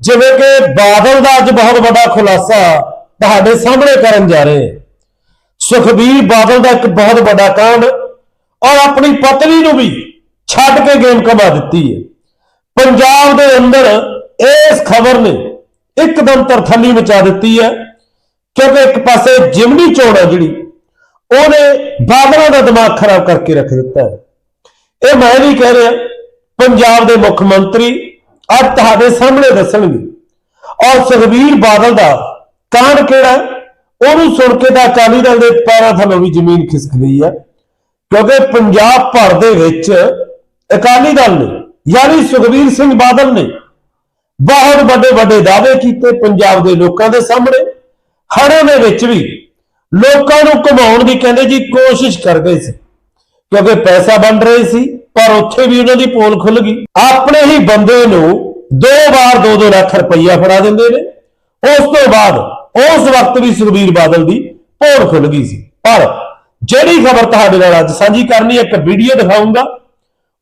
ਜਿਵੇਂ ਕਿ ਬਾਦਲ ਦਾ ਅੱਜ ਬਹੁਤ ਵੱਡਾ ਖੁਲਾਸਾ ਤੁਹਾਡੇ ਸਾਹਮਣੇ ਕਰਨ ਜਾ ਰਹੇ ਹਾਂ। ਸੁਖਬੀਰ ਬਾਦਲ ਦਾ ਇੱਕ ਬਹੁਤ ਵੱਡਾ ਕਾਂਡ ਔਰ ਆਪਣੀ ਪਤਨੀ ਨੂੰ ਵੀ ਛੱਡ ਕੇ ਗੇਮ ਕਮਾ ਦਿੱਤੀ ਹੈ। ਪੰਜਾਬ ਦੇ ਅੰਦਰ ਇਸ ਖਬਰ ਨੇ ਇੱਕਦਮ ਤਰਥੱਲੀ ਮਚਾ ਦਿੱਤੀ ਹੈ ਕਿਉਂਕਿ ਇੱਕ ਪਾਸੇ ਜਿਮਨੀ ਚੋਣ ਹੈ ਜਿਹੜੀ, ਉਹਨੇ ਬਾਦਲਾਂ ਦਾ ਦਿਮਾਗ ਖਰਾਬ ਕਰਕੇ ਰੱਖ ਦਿੱਤਾ ਹੈ। ਇਹ ਮੈਂ ਨਹੀਂ ਕਹਿ ਰਿਹਾ, ਪੰਜਾਬ ਦੇ ਮੁੱਖ ਮੰਤਰੀ ਅੱਜ ਤੁਹਾਡੇ ਸਾਹਮਣੇ ਦੱਸਣਗੇ। ਔਰ ਸੁਖਬੀਰ ਬਾਦਲ ਦਾ ਕਾਂਡ ਕਿਹੜਾ ਉਹਨੂੰ ਸੁਣ ਕੇ ਤਾਂ ਅਕਾਲੀ ਦਲ ਦੇ ਪੈਰਾਂ ਥੱਲੋਂ ਵੀ ਜ਼ਮੀਨ ਖਿਸਕ ਗਈ ਹੈ। ਕਿਉਂਕਿ ਪੰਜਾਬ ਭਰ ਦੇ ਵਿੱਚ ਅਕਾਲੀ ਦਲ ਨੇ, ਯਾਨੀ ਸੁਖਬੀਰ ਸਿੰਘ ਬਾਦਲ ਨੇ ਬਹੁਤ ਵੱਡੇ ਵੱਡੇ ਦਾਅਵੇ ਕੀਤੇ ਪੰਜਾਬ ਦੇ ਲੋਕਾਂ ਦੇ ਸਾਹਮਣੇ। ਹੜ੍ਹਾਂ ਦੇ ਵਿੱਚ ਵੀ ਲੋਕਾਂ ਨੂੰ ਘੁਮਾਉਣ ਦੀ ਕਹਿੰਦੇ ਜੀ ਕੋਸ਼ਿਸ਼ ਕਰ ਗਏ ਸੀ। ਕਿਉਂਕਿ ਪੈਸਾ ਵੰਡ ਰਹੇ ਸੀ। ਪਰ ਉੱਥੇ ਵੀ ਉਹਨਾਂ ਦੀ ਪੋਲ ਖੁੱਲ ਗਈ। ਆਪਣੇ ਹੀ ਬੰਦੇ ਨੂੰ ਦੋ ਵਾਰ 2-2 ਲੱਖ ਰੁਪਈਆ ਫੜਾ ਦਿੰਦੇ ਨੇ। ਉਸ ਤੋਂ ਬਾਅਦ ਉਸ ਵਕਤ ਵੀ ਸੁਖਬੀਰ ਬਾਦਲ ਦੀ ਪੋਲ ਖੁੱਲ ਗਈ ਸੀ। ਪਰ ਜਿਹੜੀ ਖਬਰ ਤੁਹਾਡੇ ਨਾਲ ਅੱਜ ਸਾਂਝੀ ਕਰਨੀ ਹੈ, ਇੱਕ ਵੀਡੀਓ ਦਿਖਾਉਂਗਾ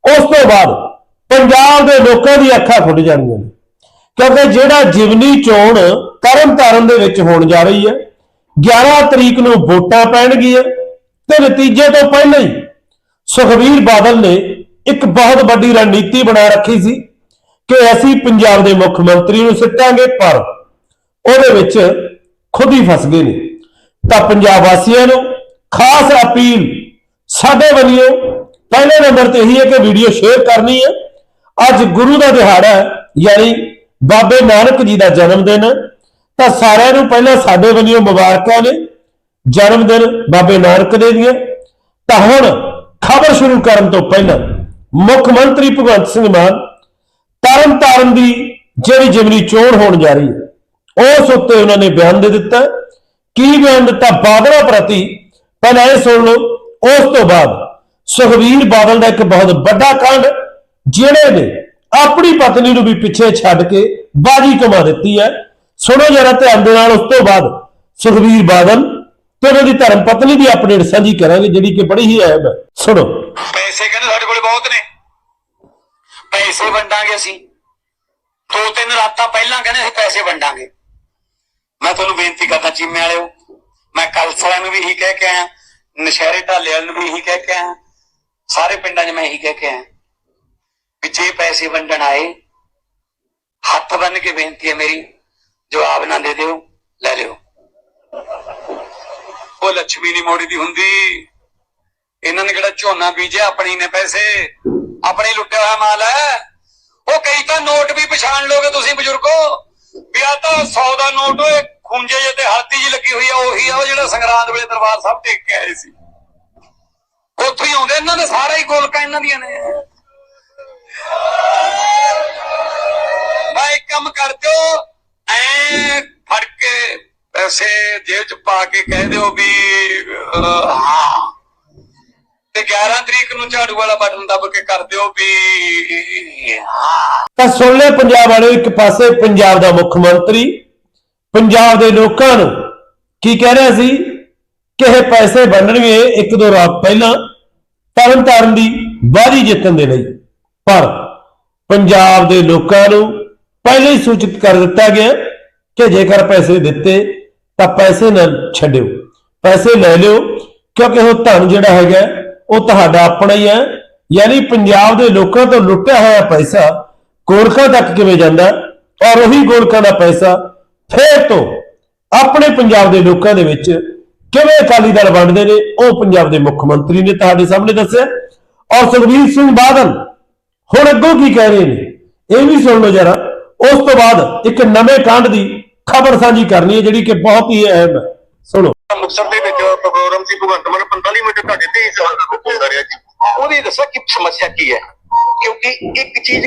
ਉਸ ਤੋਂ ਬਾਅਦ ਪੰਜਾਬ ਦੇ ਲੋਕਾਂ ਦੀ ਅੱਖਾਂ ਖੁੱਲ ਜਾਣਗੀਆਂ ਨੇ। ਕਿਉਂਕਿ ਜਿਹੜਾ ਜਿਵਨੀ ਚੋਣ ਤਰਨ ਤਾਰਨ ਦੇ ਵਿੱਚ ਹੋਣ ਜਾ ਰਹੀ ਹੈ 11 ਤਰੀਕ ਨੂੰ ਵੋਟਾਂ ਪੈਣਗੀਆਂ ਤੇ ਨਤੀਜੇ ਤੋਂ ਪਹਿਲਾਂ ਹੀ ਸੁਖਬੀਰ ਬਾਦਲ ਨੇ ਇੱਕ ਬਹੁਤ ਵੱਡੀ ਰਣਨੀਤੀ ਬਣਾ ਰੱਖੀ ਸੀ ਕਿ ਅਸੀਂ ਪੰਜਾਬ ਦੇ ਮੁੱਖ ਮੰਤਰੀ ਨੂੰ ਸਿੱਟਾਂਗੇ, ਪਰ ਉਹਦੇ ਵਿੱਚ ਖੁਦ ਹੀ ਫਸ ਗਏ ਨੇ। ਤਾਂ ਪੰਜਾਬ ਵਾਸੀਆਂ ਨੂੰ ਖਾਸ ਅਪੀਲ ਸਾਡੇ ਵੱਲੋਂ ਪਹਿਲੇ ਨੰਬਰ ਤੇ ਇਹੀ ਹੈ ਕਿ ਵੀਡੀਓ ਸ਼ੇਅਰ ਕਰਨੀ ਹੈ। ਅੱਜ ਗੁਰੂ ਦਾ ਦਿਹਾੜਾ ਹੈ, ਯਾਨੀ ਬਾਬੇ ਨਾਨਕ ਜੀ ਦਾ ਜਨਮ ਦਿਨ। ਹੈ ਤਾਂ ਸਾਰਿਆਂ ਨੂੰ ਪਹਿਲਾਂ ਸਾਡੇ ਵੱਲੋਂ ਮੁਬਾਰਕਾਂ ਨੇ। ਜਨਮ ਦਿਨ ਬਾਬੇ ਨਾਨਕ ਦੇ ਦੀਆਂ। ਤਾਂ ਹੁਣ ਖਬਰ ਸ਼ੁਰੂ ਕਰਨ ਤੋਂ ਪਹਿਲਾਂ ਮੁੱਖ ਮੰਤਰੀ ਭਗਵੰਤ ਸਿੰਘ ਮਾਨ ਤਰਨ ਤਾਰਨ ਦੀ ਜਿਹੜੀ ਜਿਮਨੀ ਚੋਣ ਹੋਣ ਜਾ ਰਹੀ ਹੈ, ਉਸ ਉੱਤੇ ਉਹਨਾਂ ਨੇ ਬਿਆਨ ਦੇ ਦਿੱਤਾ ਕੀ ਬਿਆਨ ਦਿੱਤਾ? ਬਾਦਲਾਂ ਪ੍ਰਤੀ ਪਹਿਲਾਂ ਇਹ ਸੁਣ ਲਓ, ਉਸ ਤੋਂ ਬਾਅਦ ਸੁਖਵੀਰ ਬਾਦਲ ਦਾ ਇੱਕ ਬਹੁਤ ਵੱਡਾ ਕਾਂਡ, ਜਿਹੜੇ ਨੇ ਆਪਣੀ ਪਤਨੀ ਨੂੰ ਵੀ ਪਿੱਛੇ ਛੱਡ ਕੇ ਬਾਜੀ ਕਮਾ ਦਿੱਤੀ ਹੈ। ਸੁਣੋ ਜਰਾ ਧਿਆਨ ਦੇ ਨਾਲ, ਉਸ ਤੋਂ ਬਾਅਦ ਸੁਖਵੀਰ ਬਾਦਲ ਤੇ ਉਹਨਾਂ ਦੀ ਧਰਮ ਪਤਨੀ ਦੀ ਅਪਡੇਟ ਸਾਂਝੀ ਕਰਾਂਗੇ, ਜਿਹੜੀ ਕਿ ਬੜੀ ਹੀ ਅਹਿਮ ਹੈ। ਸੁਣੋ। ਪੈਸੇ ਕਹਿੰਦੇ ਸਾਡੇ ਕੋਲੇ ਬਹੁਤ ਨੇ। ਪੈਸੇ ਵੰਡਾਂਗੇ ਅਸੀਂ। ਦੋ ਤਿੰਨ ਰਾਤਾਂ ਪਹਿਲਾਂ ਕਹਿੰਦੇ ਅਸੀਂ ਪੈਸੇ ਵੰਡਾਂਗੇ। ਮੈਂ ਤੁਹਾਨੂੰ ਬੇਨਤੀ ਕਰਦਾ, ਚੀਮੇ ਵਾਲਿਓ, ਮੈਂ ਕਲਸਲਾਂ ਨੂੰ ਵੀ ਇਹੀ ਕਹਿ ਕੇ ਆਇਆ, ਨਸ਼ਹਿਰੇ ਢਾਲੇ ਵਾਲੇ ਨੂੰ ਵੀ ਇਹੀ ਕਹਿ ਕੇ ਆਇਆ, ਸਾਰੇ ਪਿੰਡਾਂ 'ਚ ਮੈਂ ਇਹੀ ਕਹਿ ਕੇ ਆਇਆ ਵੀ ਜੇ ਪੈਸੇ ਵੰਡਣ ਆਏ, ਹੱਥ ਬੰਨ ਕੇ ਬੇਨਤੀ ਹੈ ਮੇਰੀ, ਜਵਾਬ ਨਾ ਦੇ ਦਿਓ, ਲੈ ਲਿਓ। ਉਹ ਲక్ష్ਮੀ ਨਹੀਂ ਮੋੜੀ ਦੀ ਹੁੰਦੀ। ਇਹਨਾਂ ਨੇ ਕਿਹੜਾ ਝੋਨਾ ਬੀਜਿਆ? ਆਪਣੀ ਨੇ ਪੈਸੇ। ਆਪਣੇ ਲੁੱਟਿਆ ਹੋਇਆ ਮਾਲ ਹੈ। ਉਹ ਕਈ ਤਾਂ ਨੋਟ ਵੀ ਪਛਾਣ ਲੋਗੇ ਤੁਸੀਂ ਬਜ਼ੁਰਗੋ। ਵੀ ਆ ਤਾਂ 100 ਦਾ ਨੋਟ ਓਏ ਖੁੰਝੇ ਜਿਹੇ ਤੇ ਹਾਥੀ ਜੀ ਲੱਗੀ ਹੋਈ ਆ, ਉਹੀ ਆ, ਉਹ ਜਿਹੜਾ ਸੰਗਰਾਂਦ ਵੇਲੇ ਦਰਬਾਰ ਸਾਹਿਬ ਟੇਕ ਕੇ ਆਏ ਸੀ। ਉੱਥੋਂ ਹੀ ਆਉਂਦੇ, ਇਹਨਾਂ ਦੇ ਸਾਰਾ ਹੀ ਗੋਲਕਾਂ ਇਹਨਾਂ ਦੀਆਂ ਨੇ। ਮੈਂ ਇੱਕ ਕੰਮ ਕਰ ਦਿਓ। ਐ ਫੜ ਕੇ ਪੈਸੇ ਜੇਬ ਚ ਪਾ ਕੇ ਕਹਿ ਦਿਓ ਵੀ ਹਾਂ। ਤੇ 11 ਤਰੀਕ ਨੂੰ ਝਾੜੂ ਵਾਲਾ ਬਟਨ ਦੱਬ ਕੇ ਕਰ ਦਿਓ ਵੀ ਤਾਂ ਸੁਣ ਲੈ ਪੰਜਾਬ ਵਾਲਿਓ, ਇੱਕ ਪਾਸੇ ਪੰਜਾਬ ਦਾ ਮੁੱਖ ਮੰਤਰੀ, ਪੰਜਾਬ ਦੇ ਲੋਕਾਂ ਨੂੰ ਕੀ ਕਹਿ ਰਿਹਾ ਸੀ? ਕਿ ਇਹ ਪੈਸੇ ਵੰਡਣਗੇ ਇੱਕ ਦੋ ਰਾਤ ਪਹਿਲਾਂ ਤਰਨ ਤਾਰਨ ਦੀ ਬਾਜੀ ਜਿੱਤਣ ਦੇ ਲਈ। ਪਰ ਪੰਜਾਬ ਦੇ ਲੋਕਾਂ ਨੂੰ ਪਹਿਲਾਂ ਹੀ ਸੂਚਿਤ ਕਰ ਦਿੱਤਾ ਗਿਆ ਕਿ ਜੇਕਰ ਪੈਸੇ ਦਿੱਤੇ, ਤਾਂ ਪੈਸੇ ਨਾ ਛੱਡਿਓ। ਪੈਸੇ ਲੈ ਲਿਓ, ਕਿਉਂਕਿ ਉਹ ਧਨ ਜਿਹੜਾ ਹੈਗਾ ਉਹ ਤੁਹਾਡਾ ਆਪਣਾ ਹੀ ਹੈ। ਯਾਨੀ ਪੰਜਾਬ ਦੇ ਲੋਕਾਂ ਤੋਂ ਲੁੱਟਿਆ ਹੋਇਆ ਪੈਸਾ ਗੋਰਖਾ ਤੱਕ ਕਿਵੇਂ ਜਾਂਦਾ? ਔਰ ਉਹੀ ਗੋਰਖਾ ਦਾ ਪੈਸਾ ਫੇਰ ਤੋਂ ਆਪਣੇ ਪੰਜਾਬ ਦੇ ਲੋਕਾਂ ਦੇ ਵਿੱਚ ਕਿਵੇਂ ਅਕਾਲੀ ਦਲ ਵੰਡਦੇ ਨੇ, ਉਹ ਪੰਜਾਬ ਦੇ ਮੁੱਖ ਮੰਤਰੀ ਨੇ ਤੁਹਾਡੇ ਸਾਹਮਣੇ ਦੱਸਿਆ। ਔਰ ਸੁਖਬੀਰ ਸਿੰਘ ਬਾਦਲ ਹੁਣ ਅੱਗੋਂ ਕੀ ਕਹਿ ਰਹੇ ਨੇ? ਇਹ ਵੀ ਸੁਣ ਲਓ ਜਰਾ। ਉਸ ਤੋਂ ਬਾਅਦ ਇੱਕ ਨਵੇਂ ਕਾਂਡ ਦੀ ਖਬਰ ਸਾਂਝੀ ਕਰਨੀ ਹੈ, ਜਿਹੜੀ ਕਿ ਬਹੁਤ ਹੀ ਅਹਿਮ ਹੈ। ਸੁਣੋ। ਮੁਕਤਸਰ ਦੇ ਵਿੱਚ ਪ੍ਰੋਗਰਾਮ ਸੀ ਭਗਵੰਤ ਮਾਨ 45 ਮਿੰਟ ਤੁਹਾਡੇ ਤੇ ਇਸ ਹਾਲ ਦਾ ਹੁੰਦਾ ਰਿਹਾ ਜੀ। ਉਹਦੀ ਦੱਸੋ ਕਿ ਸਮੱਸਿਆ ਕੀ ਹੈ? ਕਿਉਂਕਿ ਇੱਕ ਚੀਜ਼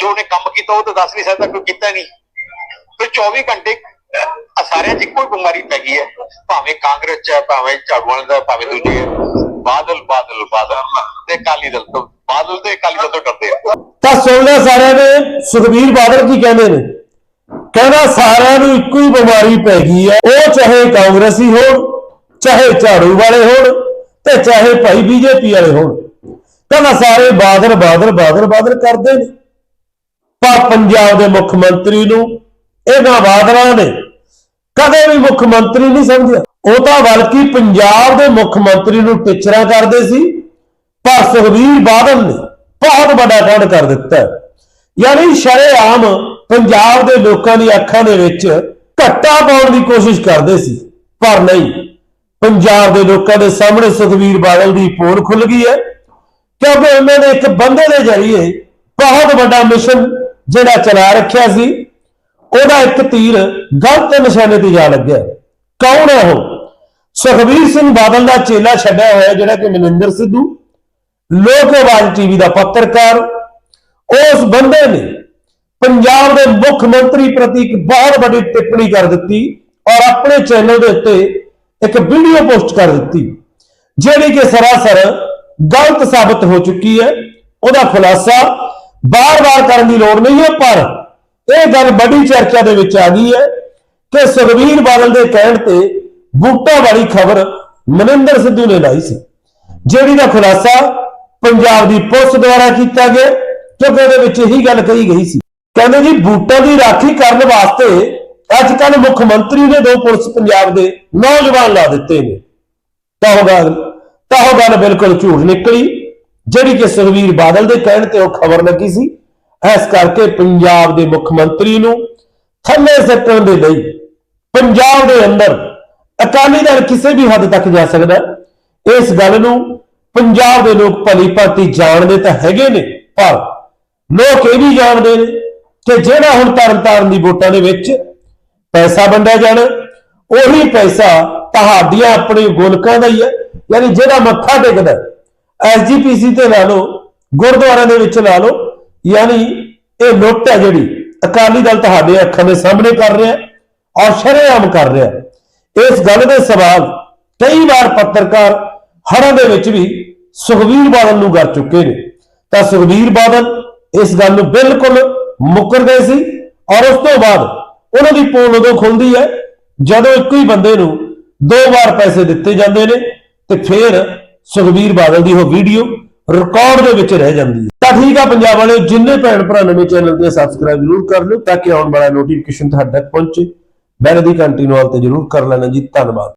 ਜੋ ਨੇ ਕੰਮ ਕੀਤਾ ਉਹ ਤਾਂ ਦੱਸ ਨਹੀਂ ਸਕਦਾ ਕੋਈ ਕੀਤਾ ਨਹੀਂ। ਫਿਰ 24 ਘੰਟੇ ਸਾਰਿਆਂ 'ਚ ਇੱਕੋ ਹੀ ਬਿਮਾਰੀ ਪੈ ਗਈ ਹੈ। ਭਾਵੇਂ ਕਾਂਗਰਸ 'ਚ ਹੈ ਭਾਵੇਂ ਝਾੜੂ ਵਾਲੇ ਦਾ ਭਾਵੇਂ ਦੂਜੇ ਬਾਦਲ ਬਾਦਲ ਬਾਦਲ। ਤੇ ਅਕਾਲੀ ਦਲ ਤੋਂ ਬਾਦਲ ਤੇ ਅਕਾਲੀ ਦਲ ਤੋਂ ਡਰਦੇ ਆ। ਤਾਂ ਸੁਣ ਲਿਆ ਸਾਰਿਆਂ ਨੇ ਸੁਖਬੀਰ ਬਾਦਲ ਕੀ ਕਹਿੰਦੇ ਨੇ? ਕਹਿੰਦਾ ਸਾਰਿਆਂ ਨੂੰ ਇੱਕੋ ਹੀ ਬਿਮਾਰੀ ਪੈ ਗਈ ਹੈ। ਉਹ ਚਾਹੇ ਕਾਂਗਰਸੀ ਹੋਣ, ਚਾਹੇ ਝਾੜੂ ਵਾਲੇ ਹੋਣ ਤੇ ਚਾਹੇ ਭਾਈ ਬੀਜੇਪੀ ਵਾਲੇ ਹੋਣ। ਕਹਿੰਦਾ ਸਾਰੇ ਬਾਦਲ ਬਾਦਲ ਬਾਦਲ ਬਾਦਲ ਕਰਦੇ ਨੇ। ਪਰ ਪੰਜਾਬ ਦੇ ਮੁੱਖ ਮੰਤਰੀ ਨੂੰ ਇਹਨਾਂ ਬਾਦਲਾਂ ਨੇ ਕਦੇ ਵੀ ਮੁੱਖ ਮੰਤਰੀ ਨਹੀਂ ਸਮਝਿਆ। ਉਹ ਤਾਂ ਬਲਕਿ ਪੰਜਾਬ ਦੇ ਮੁੱਖ ਮੰਤਰੀ ਨੂੰ ਟਿਚਰਾ ਕਰਦੇ ਸੀ, ਪਰ ਸੁਖਬੀਰ ਬਾਦਲ ਨੇ ਬਹੁਤ ਵੱਡਾ ਕਾਂਡ ਕਰ ਦਿੱਤਾ। ਹੈ। ਯਾਨੀ ਸ਼ਰੇਆਮ ਪੰਜਾਬ ਦੇ ਲੋਕਾਂ ਦੀ ਅੱਖਾਂ ਦੇ ਵਿੱਚ ਘੱਟਾ ਪਾਉਣ ਦੀ ਕੋਸ਼ਿਸ਼ ਕਰਦੇ ਸੀ, ਪਰ ਨਹੀਂ। ਪੰਜਾਬ ਦੇ ਲੋਕਾਂ ਦੇ ਸਾਹਮਣੇ ਸੁਖਬੀਰ ਬਾਦਲ ਦੀ ਪੋਲ ਖੁੱਲ ਗਈ ਹੈ, ਕਿਉਂਕਿ ਉਹਨਾਂ ਨੇ ਇੱਕ ਬੰਦੇ ਦੇ ਜ਼ਰੀਏ ਬਹੁਤ ਵੱਡਾ ਮਿਸ਼ਨ ਜਿਹੜਾ ਚਲਾ ਰੱਖਿਆ ਸੀ, ਉਹਦਾ ਇੱਕ ਤੀਰ ਗਲਤ ਨਿਸ਼ਾਨੇ ਤੇ ਜਾ ਲੱਗਿਆ। ਕੌਣ ਹੈ ਉਹ? ਸੁਖਬੀਰ ਸਿੰਘ ਬਾਦਲ ਦਾ ਚੇਲਾ ਛੱਡਿਆ ਹੋਇਆ ਜਿਹੜਾ ਕਿ ਮਨਿੰਦਰ ਸਿੱਧੂ, ਲੋਕ ਆਵਾਜ਼ ਟੀਵੀ ਦਾ ਪੱਤਰਕਾਰ, ਉਸ ਬੰਦੇ ਨੇ ਪੰਜਾਬ ਦੇ ਮੁੱਖ ਮੰਤਰੀ ਪ੍ਰਤੀ ਇੱਕ ਬਹੁਤ ਵੱਡੀ ਟਿੱਪਣੀ ਕਰ ਦਿੱਤੀ ਔਰ ਆਪਣੇ ਚੈਨਲ ਦੇ ਉੱਤੇ ਇੱਕ ਵੀਡੀਓ ਪੋਸਟ ਕਰ ਦਿੱਤੀ, ਜਿਹੜੀ ਕਿ ਸਰਾਸਰ ਗਲਤ ਸਾਬਤ ਹੋ ਚੁੱਕੀ ਹੈ, ਉਹਦਾ ਖੁਲਾਸਾ ਬਾਰ-ਬਾਰ ਕਰਨ ਦੀ ਲੋੜ ਨਹੀਂ ਹੈ, ਪਰ ਇਹ ਗੱਲ ਵੱਡੀ ਚਰਚਾ ਦੇ ਵਿੱਚ ਆ ਗਈ ਹੈ ਕਿ ਸੁਖਬੀਰ ਬਾਦਲ ਦੇ ਕਹਿਣ ਤੇ ਬੂਟਾ ਵਾਲੀ ਖਬਰ ਮਨਿੰਦਰ ਸਿੱਧੂ ਨੇ ਲਾਈ ਸੀ, ਜਿਹੜੀ ਦਾ ਖੁਲਾਸਾ ਪੰਜਾਬ ਦੀ ਪੁਲਿਸ ਦੁਆਰਾ ਕੀਤਾ ਗਿਆ, ਕਿਉਂਕਿ ਉਹਦੇ ਵਿੱਚ ਇਹੀ ਗੱਲ ਕਹੀ ਗਈ ਸੀ। ਕਹਿੰਦੇ ਜੀ ਬੂਟਾਂ ਦੀ ਰਾਖੀ ਕਰਨ ਵਾਸਤੇ ਅੱਜ ਕੱਲ ਮੁੱਖ ਮੰਤਰੀ ਨੇ ਦੋ ਪੁਲਿਸ ਪੰਜਾਬ ਦੇ ਨੌਜਵਾਨ ਲਾ ਦਿੱਤੇ ਨੇ। ਤਾਂ ਉਹ ਗੱਲ ਤਾਂ ਉਹ ਗੱਲ ਬਿਲਕੁਲ ਝੂਠ ਨਿਕਲੀ। ਜਿਹੜੀ ਕਿ ਸੁਖਬੀਰ ਬਾਦਲ ਦੇ ਕਹਿਣ ਤੇ ਉਹ ਖਬਰ ਲੱਗੀ ਸੀ। ਇਸ ਕਰਕੇ ਪੰਜਾਬ ਦੇ ਮੁੱਖ ਮੰਤਰੀ ਨੂੰ ਥੱਲੇ ਸੱਟਣ ਦੇ ਲਈ ਪੰਜਾਬ ਦੇ ਅੰਦਰ ਅਕਾਲੀ ਦਲ ਕਿਸੇ ਵੀ ਹੱਦ ਤੱਕ ਜਾ ਸਕਦਾ। ਇਸ ਗੱਲ ਨੂੰ ਪੰਜਾਬ ਦੇ ਲੋਕ ਭਲੀ ਭਾਂਤੀ ਜਾਣਦੇ ਤਾਂ ਹੈਗੇ ਨੇ, ਪਰ ਲੋਕ ਇਹ ਵੀ ਜਾਣਦੇ ਨੇ ਕਿ ਜਿਹੜਾ ਹੁਣ ਤਰਨਤਾਰਨ ਦੀ ਵੋਟਾਂ ਦੇ ਵਿੱਚ ਪੈਸਾ ਵੰਡਿਆ ਜਾਣਾ, ਉਹੀ ਪੈਸਾ ਤੁਹਾਡੀਆਂ ਆਪਣੇ ਗੋਲਕਾਂ ਦਾ ਹੀ ਹੈ, ਯਾਨੀ ਜਿਹੜਾ ਮੱਥਾ ਟੇਕਦਾ ਐਸਜੀਪੀਸੀ ਤੇ ਲਾ ਲਓ, ਗੁਰਦੁਆਰਿਆਂ ਦੇ ਵਿੱਚ ਲਾ ਲਓ, ਯਾਨੀ ਇਹ ਲੁੱਟ ਹੈ ਜਿਹੜੀ ਅਕਾਲੀ ਦਲ ਤੁਹਾਡੇ ਅੱਖਾਂ ਦੇ ਸਾਹਮਣੇ ਕਰ ਰਿਹਾ ਔਰ ਸ਼ਰੇਆਮ ਕਰ ਰਿਹਾ ਇਸ ਗੱਲ ਦੇ ਸਵਾਲ ਕਈ ਵਾਰ ਪੱਤਰਕਾਰ ਹੜਾਂ ਦੇ ਵਿੱਚ ਵੀ ਸੁਖਬੀਰ ਬਾਦਲ ਨੂੰ ਕਰ ਚੁੱਕੇ ਨੇ। ਤਾਂ ਸੁਖਬੀਰ ਬਾਦਲ ਇਸ ਗੱਲ ਨੂੰ ਬਿਲਕੁਲ ਮੁੱਕਰ ਗਏ ਸੀ ਔਰ ਉਸ ਤੋਂ ਬਾਅਦ ਉਹਨਾਂ ਦੀ ਪੋਲ ਉਦੋਂ ਖੁੱਲਦੀ ਹੈ ਜਦੋਂ ਇੱਕੋ ਹੀ ਬੰਦੇ ਨੂੰ ਦੋ ਵਾਰ ਪੈਸੇ ਦਿੱਤੇ ਜਾਂਦੇ ਨੇ ਤੇ ਫਿਰ ਸੁਖਬੀਰ ਬਾਦਲ ਦੀ ਉਹ ਵੀਡੀਓ ਰਿਕਾਰਡ ਦੇ ਵਿੱਚ ਰਹਿ ਜਾਂਦੀ ਹੈ। ਤਾਂ ਠੀਕ ਆ ਪੰਜਾਬ ਵਾਲਿਓ, ਜਿੰਨੇ ਭੈਣ ਭਰਾ ਨਵੇਂ ਚੈਨਲ ਤੇ ਸਬਸਕ੍ਰਾਈਬ ਜ਼ਰੂਰ ਕਰ ਲਿਓ ਤਾਂ ਕਿ ਆਉਣ ਵਾਲਾ ਨੋਟੀਫਿਕੇਸ਼ਨ ਤੁਹਾਡੇ ਤੱਕ ਪਹੁੰਚੇ। ਬੈਲ ਦੀ ਘੰਟੀ ਨੂੰ ਆਲ ਤੇ ਜ਼ਰੂਰ ਕਰ ਲੈਣਾ ਜੀ। ਧੰਨਵਾਦ।